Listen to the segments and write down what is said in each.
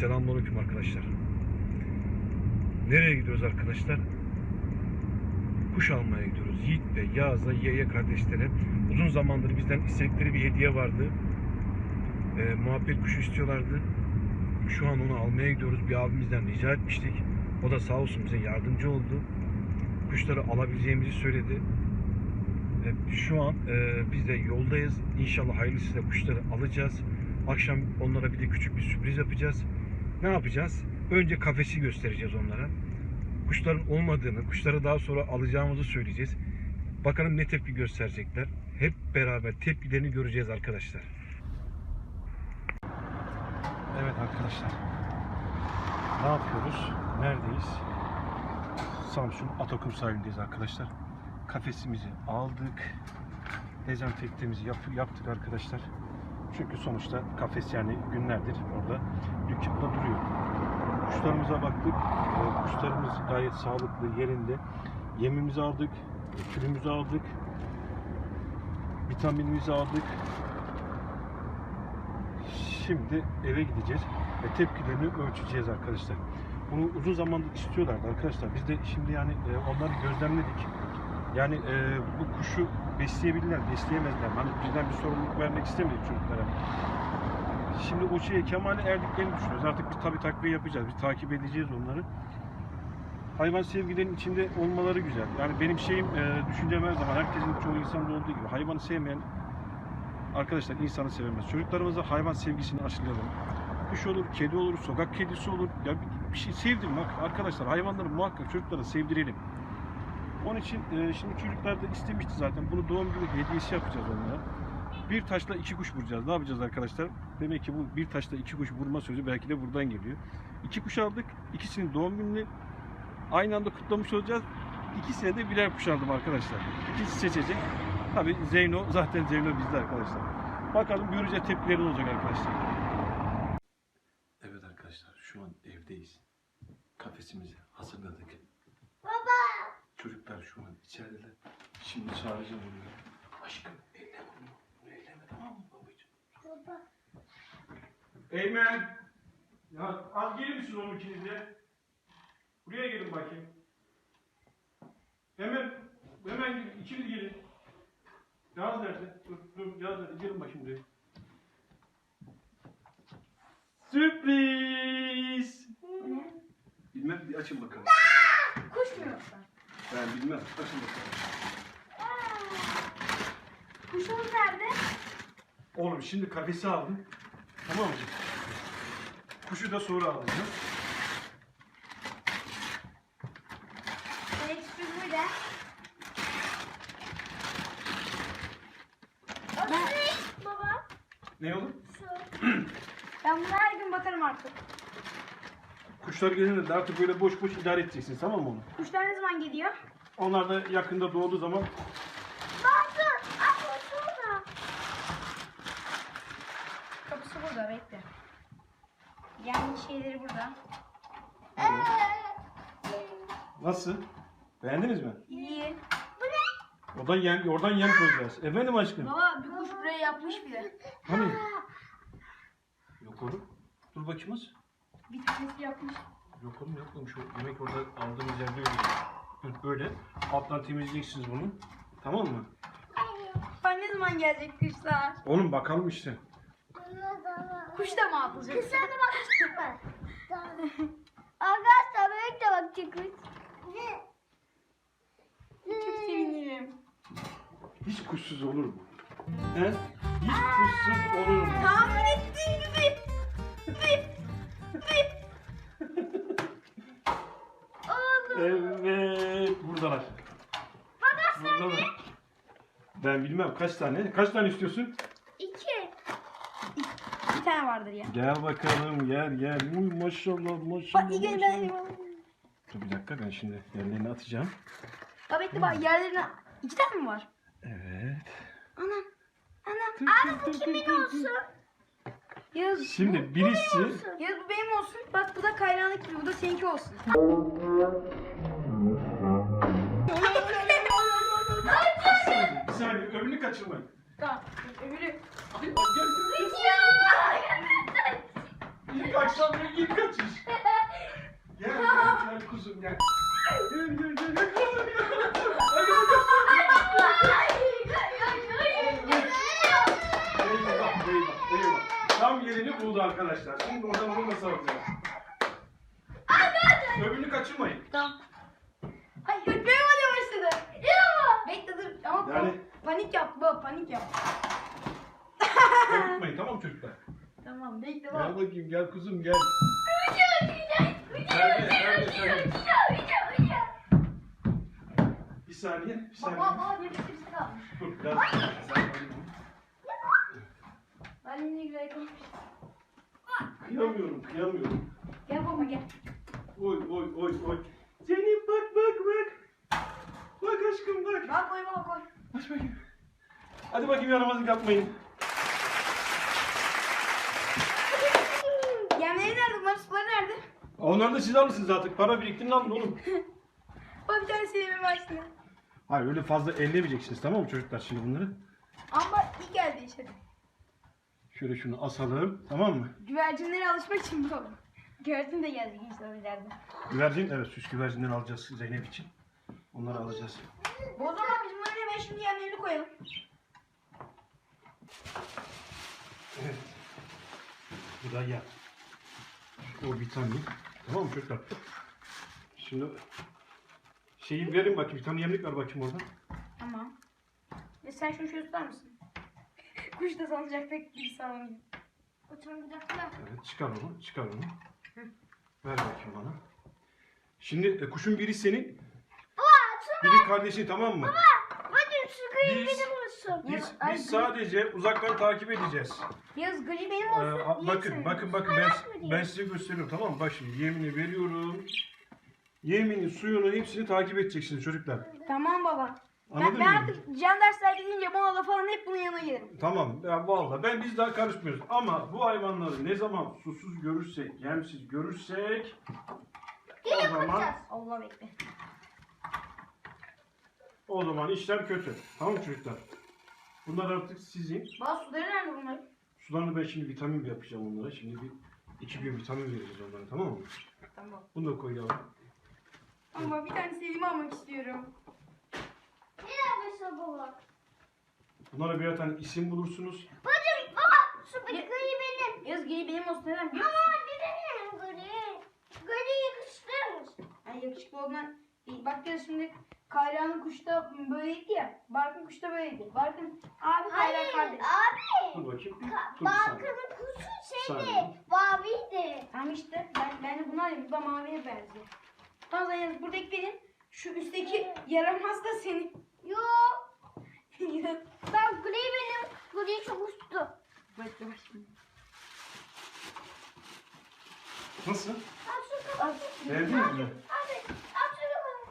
Selamünaleyküm arkadaşlar. Nereye gidiyoruz arkadaşlar? Kuş almaya gidiyoruz. Yiğit ve Yağız'la Yaya kardeşlere uzun zamandır bizden istedikleri bir hediye vardı. Ee, muhabbet kuşu istiyorlardı. Şu an onu almaya gidiyoruz. Bir abimizden rica etmiştik. O da sağ olsun bize yardımcı oldu. Kuşları alabileceğimizi söyledi. Ee, şu an e, biz de yoldayız. İnşallah hayırlısıyla kuşları alacağız. Akşam onlara bir de küçük bir sürpriz yapacağız. Ne yapacağız? Önce kafesi göstereceğiz onlara. Kuşların olmadığını, kuşları daha sonra alacağımızı söyleyeceğiz. Bakalım ne tepki gösterecekler. Hep beraber tepkilerini göreceğiz arkadaşlar. Evet arkadaşlar. Ne yapıyoruz? Neredeyiz? Samsun Atakum sahilindeyiz arkadaşlar. Kafesimizi aldık. Dezenfektemizi yap- yaptık arkadaşlar. Çünkü sonuçta kafes yani günlerdir orada dükkanda. Kuşlarımıza baktık. Ee, Kuşlarımız gayet sağlıklı, yerinde. Yemimizi aldık, külümüzü aldık, vitaminimizi aldık. Şimdi eve gideceğiz ve tepkilerini ölçeceğiz arkadaşlar. Bunu uzun zamandır istiyorlardı arkadaşlar. Biz de şimdi yani e, onları gözlemledik. Yani e, bu kuşu besleyebilirler, besleyemezler. Hani bizden bir sorumluluk vermek istemedik çocuklara. Şimdi şeye kemale erdiklerini düşünüyoruz. Artık biz tabii takviye yapacağız. Biz takip edeceğiz onları. Hayvan sevgilerinin içinde olmaları güzel. Yani benim şeyim, e, düşüncem her zaman herkesin çoğu insanda olduğu gibi hayvanı sevmeyen arkadaşlar insanı sevemez. Çocuklarımıza hayvan sevgisini aşılayalım. Kuş olur, kedi olur, sokak kedisi olur. Ya bir, bir şey sevdirin bak arkadaşlar. Hayvanları muhakkak çocuklara sevdirelim. Onun için e, şimdi çocuklar da istemişti zaten. Bunu doğum günü hediyesi yapacağız onlara. Bir taşla iki kuş vuracağız. Ne yapacağız arkadaşlar? Demek ki bu bir taşla iki kuş vurma sözü belki de buradan geliyor. İki kuş aldık. İkisinin doğum gününü aynı anda kutlamış olacağız. İkisine de birer kuş aldım arkadaşlar. İkisi seçecek. Tabi Zeyno zaten Zeyno bizde arkadaşlar. Bakalım göreceğiz tepkileri ne olacak arkadaşlar. Evet arkadaşlar şu an evdeyiz. Kafesimizi hazırladık. Çocuklar şu an içerideler. Şimdi çağıracağım onları. Aşkım elleme bunu. Bunu elleme tamam mı babacığım? Eymen! Ya az gelir misiniz onun ikiniz de? Buraya gelin bakayım. Hemen, hemen ikiniz gelin. Yaz nerede? Dur, dur, Yaz nerede? Gelin bakayım buraya. Sürpriz! Bilmem, bir açın bakalım. Kuş mu yoksa? Ben bilmem, açın bakalım. Kuşumuz nerede? Oğlum şimdi kafesi aldım. Tamam mı? Kuşu da sonra alacağım. Evet burada. Ben... Baba. Ne oğlum? Ben buna her gün bakarım artık. Kuşlar gelince de artık böyle boş boş idare edeceksin tamam mı onu? Kuşlar ne zaman geliyor? Onlar da yakında doğduğu zaman Bazı. Ay şurada. Kapısı burada bekle. Yani şeyleri burada. nasıl? Beğendiniz mi? İyi. Bu ne? Oradan yem, oradan yem koyacağız. Efendim aşkım? Baba bir kuş buraya yapmış bile. Hani? Yok oğlum. Dur bakayım az. Bir tanesi yapmış. Yok oğlum yapmamış. O yemek orada aldığımız yerde öyle. Dur böyle. Alttan temizleyeceksiniz bunu. Tamam mı? Ben ne zaman gelecek kuşlar? Oğlum bakalım işte. Kuş da mı atılacak? Kızlar da bakacak mı? Arkadaşlar büyük de bakacak kız. Çok sevinirim. Hiç kuşsuz olur mu? He? Hiç kuşsuz olur mu? Tahmin ettiğim gibi. Bip. Bip. Evet, buradalar. Buradalar. Ben bilmem kaç tane. Kaç tane istiyorsun? Vardır ya. Gel bakalım, gel gel. Uy, maşallah, maşallah. Bak iyi maşallah. Dur bir dakika ben şimdi yerlerini atacağım. Bak bekle bak yerlerine iki tane mi var? Evet. Anam. Anam. Dur, bu kimin olsun? Yağız. Şimdi birisi Yağız bu benim olsun. Bak bu da kaynağındaki gibi. Bu da seninki olsun. bir saniye öbürünü kaçırmayın. Tamam. Öbürü. Bak, gel, gel, gel. İlk akşam ve ilk kaçış. Gel gel gel gel. Gel gel gel gel gel. Eyvah eyvah eyvah. Tam yerini buldu arkadaşlar. Şimdi oradan onu nasıl alacağız? Öbürünü kaçırmayın. Tamam. Hayır benim hadi başladı. Ya. Bekle dur ama Yani- panik yap baba panik yap. Korkutmayın tamam mı çocuklar? Tamam bekle Gel baba. bakayım gel kuzum gel. Nerede nerede? Bir saniye bir saniye. Baba baba bir şey kalmış. Biraz. Ben yine güzel yapmış. Kıyamıyorum kıyamıyorum. Gel baba gel. Oy oy oy oy. Zeynep bak bak bak. Bak aşkım bak. Bak koy baba koy. Aç bakayım. Hadi bakayım yaramazlık yapmayın. Yemleri nerede? Bunların suları nerede? Onları da siz alırsınız artık. Para biriktirin alın oğlum. Baba bir tane sevimli başladı. Hayır öyle fazla ellemeyeceksiniz tamam mı çocuklar şimdi bunları? Ama iyi geldi işte. Şöyle şunu asalım tamam mı? Güvercinlere alışmak için baba. Güvercin de gelecek inşallah ileride. Güvercin evet süs güvercinleri alacağız Zeynep için. Onları alacağız. O zaman biz bunların hemen şimdi yemlerini koyalım. Evet. Bu da yağ. O vitamin. Tamam mı çocuklar? Şimdi şeyi verin bakayım. Bir tane yemlik ver bakayım orada. Tamam. Ve sen şunu şöyle tutar mısın? Kuş da salınacak pek gibi sallanıyor. Oturun bir dakika. Evet çıkar onu. Çıkar onu. Ver bakayım bana. Şimdi e, kuşun biri senin. Biri kardeşin tamam mı? Hadi şu kıyı Biz- benim olsun. Biz, Ay, biz sadece uzaktan takip edeceğiz. Yaz gri benim Ee, olsun. a- niye bakın senin? bakın bakın ben, ben size gösteriyorum tamam mı? Bak şimdi yemini veriyorum. Yemini, suyunu hepsini takip edeceksiniz çocuklar. Tamam baba. Anladın ben, ben mı? artık can dersler gidince mola falan hep bunun yanına gelirim. Tamam ya vallahi ben biz daha karışmıyoruz ama bu hayvanları ne zaman susuz görürsek, yemsiz görürsek o zaman Allah bekle. o zaman işler kötü. Tamam mı çocuklar? Bunlar artık sizin. Baba suları nerede bunların? Sularını ben şimdi vitamin yapacağım onlara. Şimdi bir iki gün vitamin vereceğiz onlara tamam mı? Tamam. Bunu da koy yavrum. Ama bir tane sevimi almak istiyorum. Nerede şu baba? Bunlara birer tane isim bulursunuz. Bacım baba şu Ne? kıyı benim. Yaz gri benim olsun neden biliyor Ama musun? bir benim gri. Gri yakıştırmış. Yani yakışıklı iyi. Bak ya şimdi Kayra'nın kuşta böyleydi ya. Barkın kuşta böyleydi. Barkın abi Kayra Hayır kardeş. Dur abi. bakayım. Ka- Dur bir saniye. Balkanın kuşu şeydi. Maviydi. Tamam işte ben, ben de bunu alayım. Bu da maviye benziyor. Tamam yalnız buradaki benim. Şu üstteki yaramaz da senin. Yok. Ben gri benim. Gri çok uçtu. Bak şimdi. Nasıl? Al şu kapat. Beğendiniz mi? Al şunu kapat.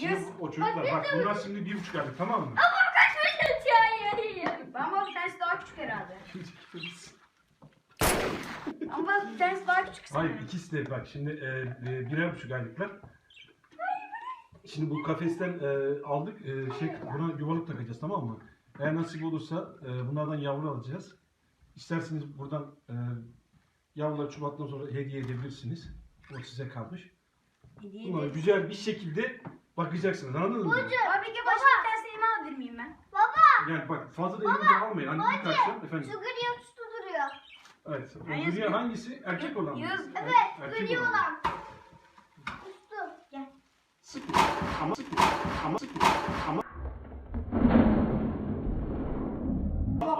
Şimdi Yes. o çocuklar bak bunlar şimdi bir buçuk aylık tamam mı? Kaçmışsın ya. Ben bak bir tanesi daha küçük herhalde. Ama bir tanesi daha küçük Hayır sanırım. ikisi de bak şimdi e, e, birer buçuk aylıklar. Şimdi bu kafesten e, aldık e, şey buna yuvalık takacağız tamam mı? Eğer nasip olursa e, bunlardan yavru alacağız. İsterseniz buradan e, yavruları Şubat'tan sonra hediye edebilirsiniz. O size kalmış. Hediye Bunlara ederim. güzel bir şekilde bakacaksınız anladınız mı? Abi peki başka bir tane sevimi alabilir miyim ben? Baba Yani bak fazla da elinize almayın. Hani ilk akşam efendim. şu gri uçtu duruyor. Evet. O Ben gri hangisi? Erkek olan mı? Yaz. Evet Erkek gri olan. olan. Uçtu. Gel. Ama ama ama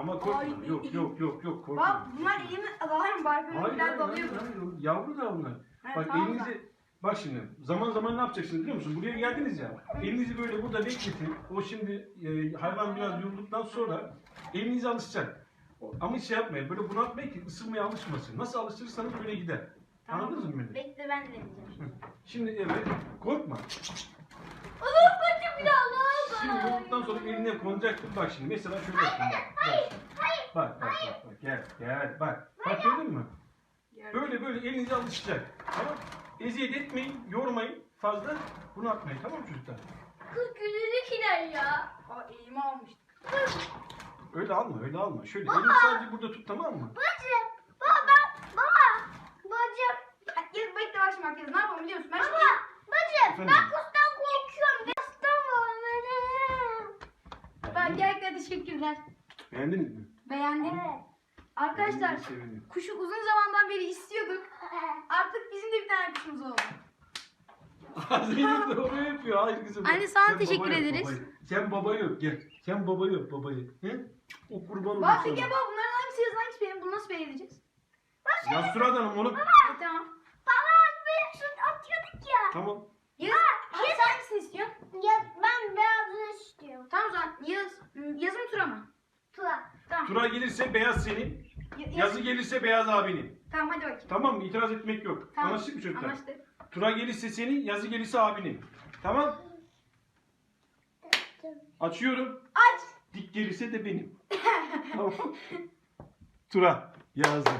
ama korkma. Ay, Yok yok yok yok korkma. Bak bunlar alayım Barkın'ın Hayır, biraz hayır, dalıyor. hayır, hayır. Yavru da onlar. Bak tamam elinizi Bak şimdi zaman zaman ne yapacaksınız biliyor musun? Buraya geldiniz ya. Elinizi böyle burada bekletin. O şimdi e, hayvan biraz yorulduktan sonra elinize alışacak. Ama şey yapmayın. Böyle bunaltmayın ki ısınmaya alışmasın. Nasıl alıştırırsanız öyle gider. Anladınız mı beni? Bekle ben de. Şimdi evet. Korkma. Olur bacım bir daha ne Şimdi yorulduktan sonra eline konacaktır. Bak şimdi mesela şöyle yapın. Bak, Hayır hayır. Bak bak bak. bak. Gel gel. Bak. Bak gördün mü? Böyle böyle elinize alışacak. Tamam Eziyet etmeyin, yormayın fazla. Bunu atmayın tamam mı çocuklar? Kız kiler ya. Aa elimi almıştı. Öyle alma öyle alma. Şöyle elini sadece burada tut tamam mı? Bacım. Baba. Baba. Bacım. Yaz bekle bak şimdi bak Yaz. Ne yapalım biliyor musun? Ben şimdi Baba. Bacım. Efendim? Ben kuştan korkuyorum. Kuştan var. Ben gerçekten teşekkürler. Beğendiniz mi? Beğendim. Evet. Arkadaşlar kuşu uzun zamandan beri istiyorduk. Artık bizim de bir tane kuşumuz oldu. Zeynep de oraya yapıyor. Hayır kızım. Anne, sana Sen teşekkür babayı öp, ederiz. babayı. Sen babayı öp gel. Sen babayı öp babayı. He? O kurban Bak olur peki sana. baba bunların hangisi Yaz'ın hangisi benim? Bunu nasıl belirleyeceğiz? Ya sıradanım oğlum. E, tamam. Baba bir şut atıyorduk ya. Tamam. Yaz, Yaz sen hangisini istiyorsun? Ya ben beyazını istiyorum. Tamam o zaman Yaz, Yaz mı Tura mı? Tura. Tamam. Tura gelirse beyaz senin. Ya- Yaz- Yazı gelirse beyaz abinin. Tamam hadi bakayım. Tamam mı? İtiraz etmek yok. Tamam. Anlaştık mı çocuklar? Anlaştık. Tura gelirse senin, yazı gelirse abinin. Tamam? Açıyorum. Aç. Dik gelirse de benim. tamam. Tura yazdı.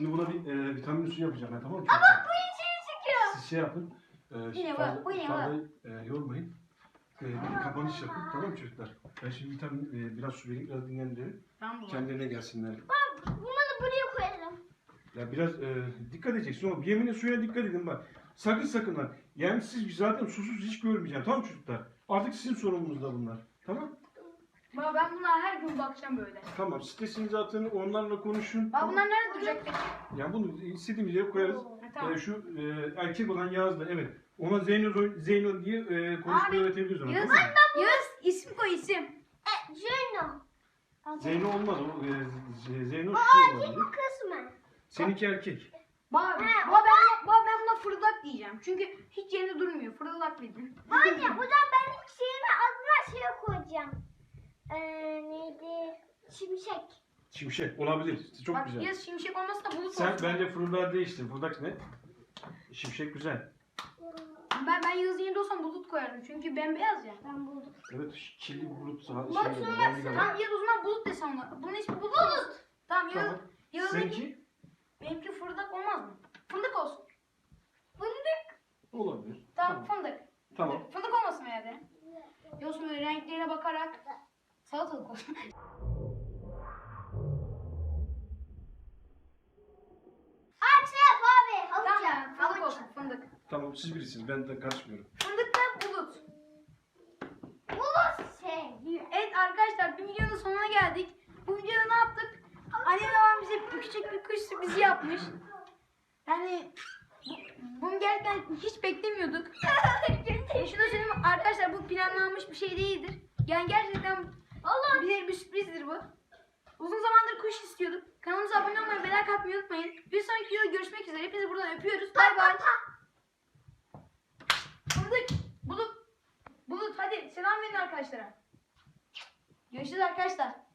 Şimdi buna bir e, vitamin suyu yapacağım ben tamam mı? Ama bu içeri çıkıyor. Siz şey yapın. E, Yine fazla, bak, bu yine fazla, e, yormayın. E, bir kapanış yapın tamam mı çocuklar? Ben şimdi vitamin e, biraz su vereyim biraz dinlendirelim. Tamam bu. Kendilerine gelsinler. Bak bunu buraya koyalım. Ya biraz e, dikkat edeceksin ama yeminin suyuna dikkat edin bak. Sakın sakın ha. Yemsiz zaten susuz hiç görmeyeceğim tamam mı çocuklar? Artık sizin sorumluluğunuzda bunlar. Tamam? Baba ben bunlara her gün bakacağım böyle. Tamam stresinizi atın onlarla konuşun. Bak bunlar nerede duracak peki? Ya bunu istediğimiz yere koyarız. Ha, tamam. E, şu e, erkek olan Yağız'da evet. Ona Zeyno, Zeyno diye e, konuşmayı Abi, öğretebiliriz ona. Yaz, Tamam mı? Yaz isim koy isim. E, Zeyno. Zeyno olmaz o. E, Zeyno O şu erkek olabilir. bu kısmı. Seninki erkek. Baba, baba, ben, baba ben buna fırıldak diyeceğim. Çünkü hiç yerinde durmuyor. Fırıldak diyeceğim. Anne buradan ben ilk şeyimi adına şey koyacağım. Ee, neydi? Şimşek. Şimşek olabilir. Çok Bak güzel. yaz şimşek olmasa da bulut Sen olsun. bence fırıldağı değiştir. Fırıldak ne? Şimşek güzel. Ben, ben Yağız'ın yerinde olsam bulut koyardım. Çünkü bembeyaz ya. Ben buldum. Evet kirli bir bulut. Bak şey, rengi de var. tamam Yağız o zaman bulut desem ona. Bunun ismi bulut. Bulut. Tamam Yağız. Tamam. Yağız'ın Seninki benimki fırıldak olmaz mı? Fındık olsun. Fındık. olabilir. Tamam, fındık. Tamam. Fındık olmasın yani. Yoksa böyle renklerine bakarak salatalık olsun. Aç şey yap abi. Havuç tamam yap. fındık Havuç olsun fındık. Tamam siz birisiniz. Ben de karışmıyorum. Fındıkla bulut. Bulut şey. Evet arkadaşlar bir videonun sonuna geldik. Bu videoda ne yaptık? Annem babam bize küçük bir kuş sürprizi yapmış. Yani bu- bunu gerçekten hiç beklemiyorduk. e şunu söyleyeyim arkadaşlar bu planlanmış bir şey değildir. Yani gerçekten Allah. bize bir sürprizdir bu. Uzun zamandır kuş istiyorduk. Kanalımıza abone olmayı ve like atmayı unutmayın. Bir sonraki videoda görüşmek üzere. Hepinizi buradan öpüyoruz. Bay bay. Fındık, bulut, bulut hadi selam verin arkadaşlara. Görüşürüz arkadaşlar.